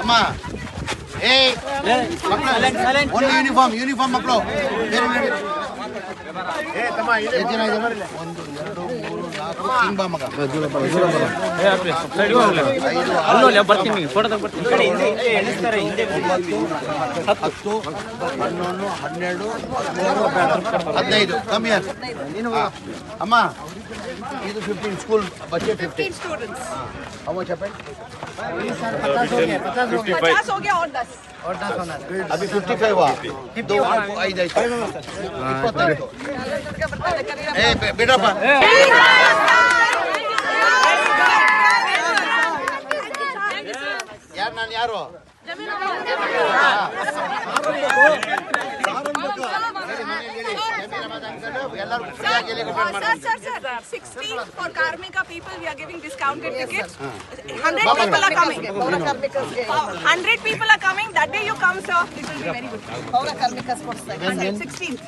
ಅಮ್ಮ. ಏ ಒಂದು ಯೂನಿಫಾರ್ಮ್ ಯೂನಿಫಾರ್ಮ್ ಮಕ್ಕಳು. ಒಂದು ಎರಡು ಮೂರು ನಾಲ್ಕು ಹಿಂಗ್ ಬಾ ಮಗ ಐದು ಬರ್ತೀನಿ ಫೋಟೋ ಬರ್ತೀನಿ ಹತ್ತು ಹನ್ನೊಂದು ಹನ್ನೆರಡು ಹದಿಮೂರು ಹದಿನೈದು ಕಮ್ಮಿ ಆಯ್ತು ನೀನು ಅಮ್ಮ ಇದು ಫಿಫ್ಟೀನ್ ಸ್ಕೂಲ್ ಬಚ್ಚೆ ಫಿಫ್ಟೀನ್ How much happened? पचास हो गया और दस अभी 55 हुआ दो ಐದು ಆಯ್ತು ಇಪ್ಪತ್ತೈದು ಏ ಬೆ- ಬಿಡಪ್ಪ ಯಾರು ಯಾರು Sir, sir, for Karmika people, we are giving discounted tickets. 100 people are coming. 100 people are coming. That day you come, sir. It will be very good. 16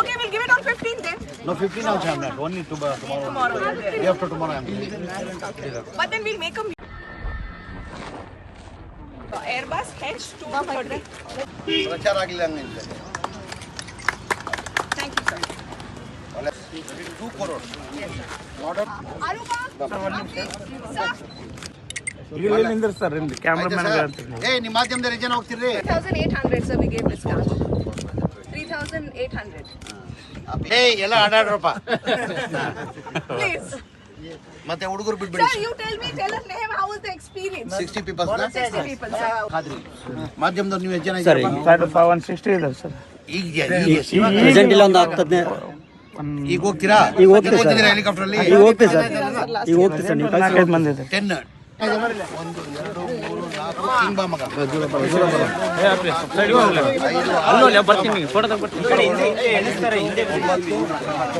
Okay, we'll give it on 15th. No, 15 also I'm. Only tomorrow. Tomorrow. Day after tomorrow But then we'll make Airbus H230. ಪ್ರಚಾರ ಆಗಲಿಲ್ಲ ಹಂಗಂತೆ Thank you, sir. Two crore model Aruba, sir, sir ಇಲ್ಲಿ cameraman ಏ ನಿಮ್ಮ ಮಾಧ್ಯಮದಲ್ಲಿ ಜನ ಹೋಗ್ತಿರ್ರಿ. 3,800, sir, we gave discount. 3,800. ಏ ಎಲ್ಲ ಆಡಾಡ್ರಪ್ಪ Please. ಮತ್ತೆ ಹುಡುಗರು ಬಿಟ್ಬಿಡಿ Sir, you tell me, tell us name, how was the experience? Sixty peoples 60 people, sir. Khadri ಮಾಧ್ಯಮದವ್ರು ನೀವು ಎಷ್ಟು ಜನ ಸರ್ ಇದ್ದೀರಪ್ಪ? ಒನ್ ಸಿಕ್ಸ್ಟಿ ಇದೆ ಸರ್ ಈಗ ಈಗ ಪ್ರೆಸೆಂಟ್ ಇಲ್ಲ ಒಂದು ಹತ್ತದ್ನೇ. ಈಗ ಹೋಗ್ತೀರಾ? ಈಗ ಹೋಗ್ತೀವಿ ಸರ್. ಹೆಲಿಕಾಪ್ಟರ್ ಅಲ್ಲಿ? ಈಗ ಹೋಗ್ತೀವಿ ಸರ್ ಈಗ ಹೋಗ್ತೀವಿ ಸರ್ ನೀವು ನಾಲ್ಕೈದು ಮಂದಿ ಇದೆ ಟೆನ್ ಒಂದು ಎರಡು ಮೂರು ನಾಲ್ಕು ಮಗ.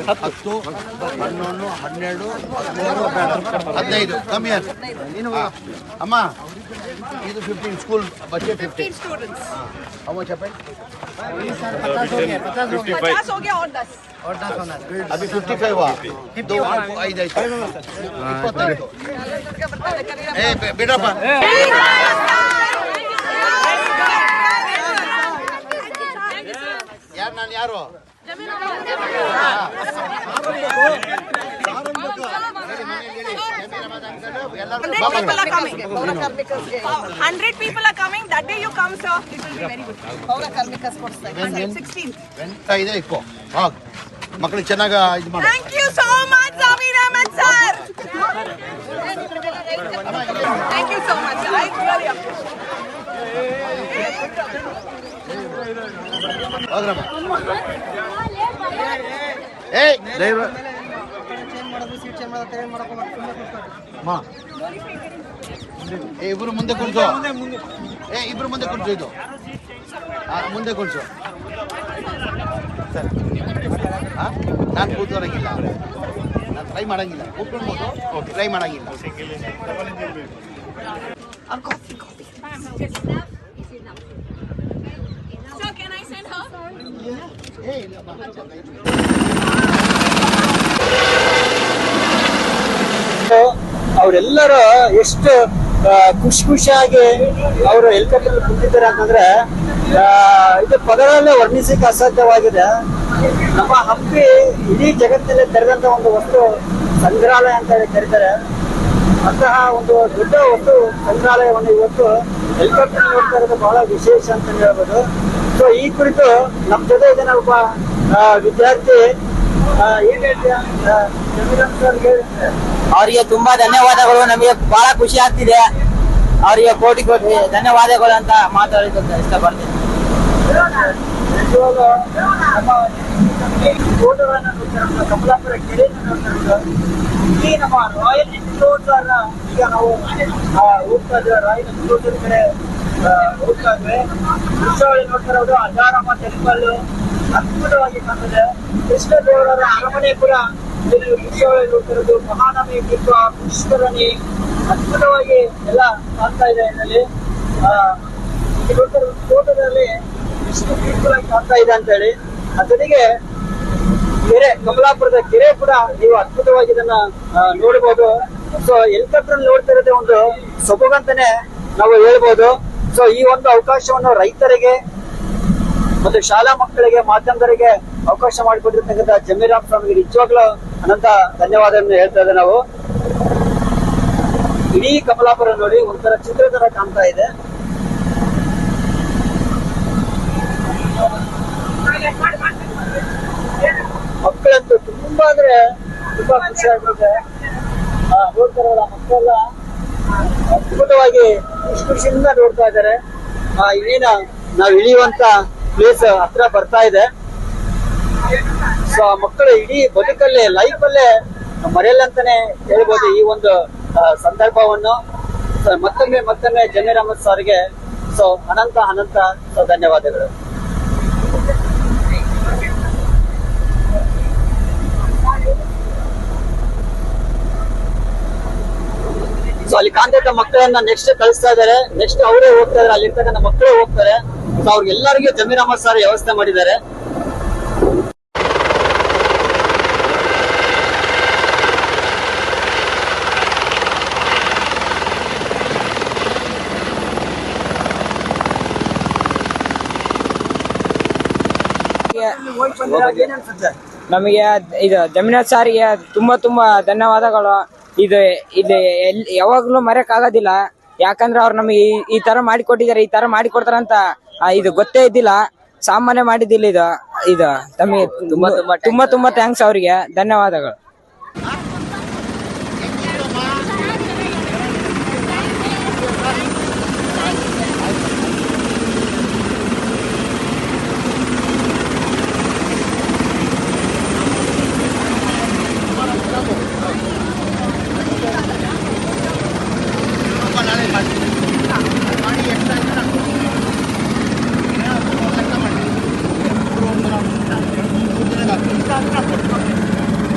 ಹತ್ತು ಹನ್ನೊಂದು ಹನ್ನೆರಡು ಹದಿನೈದು ಕಮ್ಮಿ ಅಮ್ಮ ಇದು ಫಿಫ್ಟೀನ್ ಸ್ಕೂಲ್ ಬಜೆಟ್ ಫಿಫ್ಟೀನ್ ಅಭಿ ಫಿಫ್ಟಿ ಫೈವ್ ಐದು ಐದು ಇಪ್ಪತ್ತೈದು. ಏ ಬೆ- ಬಿಡಪ್ಪ ಯಾರು ನಾನು ಯಾರು ಎಲ್ಲರೂ 100 people are coming. 100 people are coming. That day you come, sir. It will be very good. Yes, sir, 16. ಎಂತ ಇದೆ ಇಕ್ಕೋ ಹಾಕ್ ಮಕ್ಕಳು ಚೆನ್ನಾಗ ಇದು ಮಾಡು Thank you so much, Thank you so much. I really appreciate ಇಬ್ರು ಮುಂದೆ ಕುಳಿಸು ಏ ಇಬ್ರು ಮುಂದೆ ಕುಳಿಸು ಇದು. ಆ, ಮುಂದೆ ಕುಳಿಸು ಸರ್. ನಾನು ಕೂತ್ಕೊಳಂಗಿಲ್ಲ. ನಾನು ಟ್ರೈ ಮಾಡಂಗಿಲ್ಲ. ಕೂತ್ಕೊಳ್ಬೋದು ಟ್ರೈ ಮಾಡಂಗಿಲ್ಲ. ಅವರೆಲ್ಲರ? ಏ ಎಷ್ಟು ಖುಷಿ ಖುಷಿಯಾಗಿ ಅವರು ಹೆಲಿಕಾಪ್ಟರ್ ಕುಂತಿದ್ದಾರೆ ಅಂತಂದ್ರೆ ಇದು ಪದರಲ್ಲೇ ವರ್ಣಿಸಿಕ ಅಸಾಧ್ಯವಾಗಿದೆ. ನಮ್ಮ ಹಂಪಿ ಇಡೀ ಜಗತ್ತಿನಲ್ಲಿ ತೆರೆದಂತ ಒಂದು ವಸ್ತು ಸಂಗ್ರಹಾಲಯ ಅಂತ ಹೇಳಿ ಕರೀತಾರೆ. ಅಂತಹ ಒಂದು ದೊಡ್ಡ ವಸ್ತು ಸಂಗ್ರಹಾಲಯವನ್ನು ಇವತ್ತು ಹೆಲಿಕಾಪ್ಟರ್ ನೋಡ್ತಾ ಇರೋದು ಬಹಳ ವಿಶೇಷ ಅಂತ ಹೇಳ್ಬೋದು. ಸೊ ಈ ಕುರಿತು ನಮ್ಮ ಜೊತೆ ಇದನ್ನ ಒಬ್ಬ ವಿದ್ಯಾರ್ಥಿ. ಏನ್. ಅವರಿಗೆ ತುಂಬಾ ಧನ್ಯವಾದಗಳು. ನಮಗೆ ಬಹಳ ಖುಷಿ ಆಗ್ತಿದೆ. ಅವರಿಗೆ ಕೋಟಿ ಕೋಟಿ ಧನ್ಯವಾದಗಳು ಅಂತ ಮಾತಾಡಿದ ಇಷ್ಟಪಡ್ತೀನಿ. ಕಮಲಾಪುರ ಇರೋದು, ಇಲ್ಲಿ ನಮ್ಮ ರಾಯಲ್ ಎನ್ಕ್ಲೋಸರ್ ಈಗ ನಾವು ಹೋಗ್ತಾ ಇದ್ದೇವೆ ರಾಯಲ್ ಕಡೆ ಹೋಗ್ತಾ ಇದ್ವಿ ದೃಶ್ಯಾವಳಿ ನೋಡ್ತಾ ಇರೋದು ಅಜಾರಮ್ಮ ಟೆಂಪಲ್ ಅದ್ಭುತವಾಗಿ ಕಾಣ್ತದೆ ಕೃಷ್ಣದೇವರ ಅರಮನೆ ಕೂಡ ಇಲ್ಲಿ ದೃಶ್ಯಾವಳಿ ನೋಡ್ತಾ ಇರೋದು ಅದ್ಭುತವಾಗಿ ಎಲ್ಲ ಕಾಣ್ತಾ ಇದೆ ಇದರಲ್ಲಿ ನೋಡ್ತಾ ಇರೋ ಫೋಟೋದಲ್ಲಿ ಎಷ್ಟು ಕಾಣ್ತಾ ಇದೆ ಅಂತ ಹೇಳಿ ಜೊತೆಗೆ ಕೆರೆ, ಕಮಲಾಪುರದ ಕೆರೆ ಕೂಡ ನೀವು ಅದ್ಭುತವಾಗಿ ಇದನ್ನ ನೋಡಬಹುದು. ಸೊ ಹೆಲಿಕಾಪ್ಟರ್ ನೋಡ್ತಾ ಇರೋದೇ ಒಂದು ಸೊಬಗಂತಾನೆ ನಾವು ಹೇಳ್ಬೋದು. ಸೊ ಈ ಒಂದು ಅವಕಾಶವನ್ನು ರೈತರಿಗೆ ಮತ್ತು ಶಾಲಾ ಮಕ್ಕಳಿಗೆ, ಮಾಧ್ಯಮದವರಿಗೆ ಅವಕಾಶ ಮಾಡಿಕೊಟ್ಟಿರ್ತಕ್ಕಂಥ ಜಮೀರಾಮ್ ಸ್ವಾಮಿಗೆ ನಿಜವಾಗ್ಲೂ ಅನಂತ ಧನ್ಯವಾದವನ್ನು ಹೇಳ್ತಾ ಇದ್ದೆ ನಾವು. ಇಡೀ ಕಮಲಾಪುರ ನೋಡಿ ಒಂಥರ ಚಿತ್ರ ತರ ಕಾಣ್ತಾ ಇದೆ. ತುಂಬಾ ಅಂದ್ರೆ ತುಂಬಾ ಖುಷಿ ಆಗ್ಬಿಡುತ್ತೆ ಆ, ನೋಡ್ತಾರಲ್ಲ ಮಕ್ಕಳೆಲ್ಲ ಅದ್ಭುತವಾಗಿ ಖುಷಿ ಖುಷಿಯಿಂದ ನೋಡ್ತಾ ಇದ್ದಾರೆ. ಆ, ಇಳಿನ ನಾವ್ ಇಳಿಯುವಂತ ಪ್ಲೇಸ್ ಹತ್ರ ಬರ್ತಾ ಇದೆ. ಸೊ ಆ ಮಕ್ಕಳು ಇಡೀ ಬದುಕಲ್ಲೇ ಲೈಫ್ ಅಲ್ಲೇ ಮರೆಯಲ್ಲಂತಾನೆ ಹೇಳ್ಬೋದು ಈ ಒಂದು ಸಂದರ್ಭವನ್ನು. ಮತ್ತೊಮ್ಮೆ ಮತ್ತೊಮ್ಮೆ ಜಮೀರ್ ಸರ್ಗೆ ಸೊ ಅನಂತ ಅನಂತ ಸೊ ಧನ್ಯವಾದಗಳು. ಸೊ ಅಲ್ಲಿ ಕಾಂತೇತ ಮಕ್ಕಳನ್ನ ನೆಕ್ಸ್ಟ್ ಕಳಿಸ್ತಾ ಇದಾರೆ. ನೆಕ್ಸ್ಟ್ ಅವರೇ ಹೋಗ್ತಾ ಇದಾರೆ. ಅಲ್ಲಿರ್ತಕ್ಕಂಥ ಮಕ್ಕಳೇ ಹೋಗ್ತಾರೆ. ಸೊ ಅವ್ರಿಗೆಲ್ಲರಿಗೂ ಜಮೀರ್ ಅಹಮದ್ ಸರ್ ವ್ಯವಸ್ಥೆ ಮಾಡಿದ್ದಾರೆ. ನಮಗೆ ಇದು ಜಮೀನಾಥ್ ಸಾರಿಗೆ ತುಂಬಾ ತುಂಬಾ ಧನ್ಯವಾದಗಳು. ಇದು ಇದು ಎಲ್ ಯಾವಾಗ್ಲೂ ಮರೆಯಕ್ ಆಗೋದಿಲ್ಲ. ಯಾಕಂದ್ರೆ ಅವ್ರು ನಮಗೆ ಈ- ಈ ತರ ಮಾಡಿಕೊಟ್ಟಿದ್ದಾರೆ ಈ ತರ ಮಾಡಿಕೊಡ್ತಾರಂತ ಇದು ಗೊತ್ತೇ ಇದ್ದಿಲ್ಲ. ಸಾಮಾನ್ಯ ಮಾಡಿದ್ದಿಲ್ಲ ಇದು ಇದು. ತಮಗೆ ತುಂಬಾ ತುಂಬಾ ತುಂಬಾ ತುಂಬಾ ಥ್ಯಾಂಕ್ಸ್ ಅವರಿಗೆ. ಧನ್ಯವಾದಗಳು.